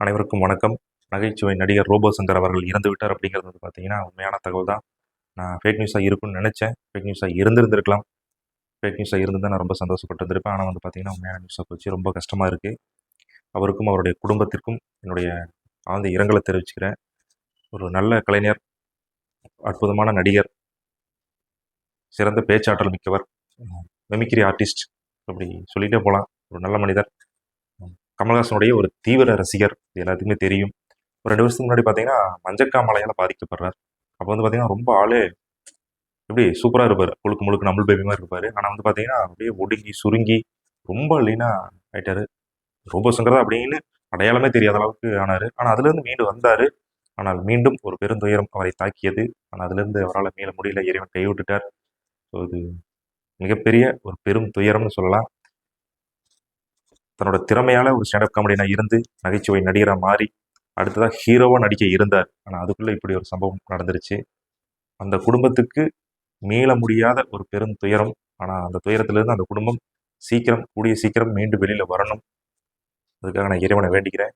அனைவருக்கும் வணக்கம். நகைச்சுவை நடிகர் ரோபோ சங்கர் அவர்கள் இறந்து விட்டார் அப்படிங்கிறது வந்து பார்த்தீங்கன்னா உண்மையான தகவல் தான் நான் ஃபேக் நியூஸாக இருக்கும்னு நினச்சேன். ஃபேக் நியூஸாக இருந்திருந்திருக்கலாம். ஃபேக் நியூஸாக இருந்திருந்தா நான் ரொம்ப சந்தோஷப்பட்டு இருந்திருப்பேன் ஆனால் வந்து பார்த்தீங்கன்னா உண்மையான நியூஸாக போச்சு. ரொம்ப கஷ்டமாக இருக்குது அவருக்கும் அவருடைய குடும்பத்திற்கும் என்னுடைய ஆழ்ந்த இரங்கலை தெரிவிச்சுக்கிறேன். ஒரு நல்ல கலைஞர் அற்புதமான நடிகர் சிறந்த பேச்சாற்றல் மிக்கவர் மெமிக்ரி ஆர்டிஸ்ட் அப்படி சொல்லிகிட்டே போகலாம் ஒரு நல்ல மனிதர். கமல்ஹாசனுடைய ஒரு தீவிர ரசிகர் இது எல்லாத்துக்குமே தெரியும். ஒரு ரெண்டு வருஷத்துக்கு முன்னாடி பார்த்தீங்கன்னா மஞ்சக்காமலையால் பாதிக்கப்படுறார். அப்போ வந்து பார்த்தீங்கன்னா ரொம்ப ஆளே எப்படி சூப்பராக இருப்பார். முழுக்க முழுக்க நம்மள் பேபி மாதிரி இருப்பார். ஆனால் வந்து பார்த்தீங்கன்னா அப்படியே ஒடுங்கி சுருங்கி ரொம்ப லீனாக ஆயிட்டாரு. ரோபோ சங்கர் தான் அப்படின்னு அடையாளமே தெரியாத அளவுக்கு ஆனார். ஆனால் அதுலேருந்து மீண்டும் வந்தார். ஆனால் மீண்டும் ஒரு பெருந்துயரம் அவரை தாக்கியது. ஆனால் அதுலேருந்து அவரால் மீள முடியல. இறைவன் கைவிட்டுட்டார். ஸோ இது மிகப்பெரிய ஒரு பெரும் துயரம்னு சொல்லலாம். தன்னோட திறமையால ஒரு ஸ்டாண்டப் காமெடியனாக இருந்து நகைச்சுவை நடிகராக மாறி அடுத்ததாக ஹீரோவாக நடிக்க இருந்தார். ஆனால் அதுக்குள்ளே இப்படி ஒரு சம்பவம் நடந்துருச்சு. அந்த குடும்பத்துக்கு மீள முடியாத ஒரு பெரும் துயரம். ஆனால் அந்த துயரத்திலிருந்து அந்த குடும்பம் சீக்கிரம் கூடிய சீக்கிரம் மீண்டும் வெளியில் வரணும். அதுக்காக நான் இறைவனை வேண்டிக்கிறேன்.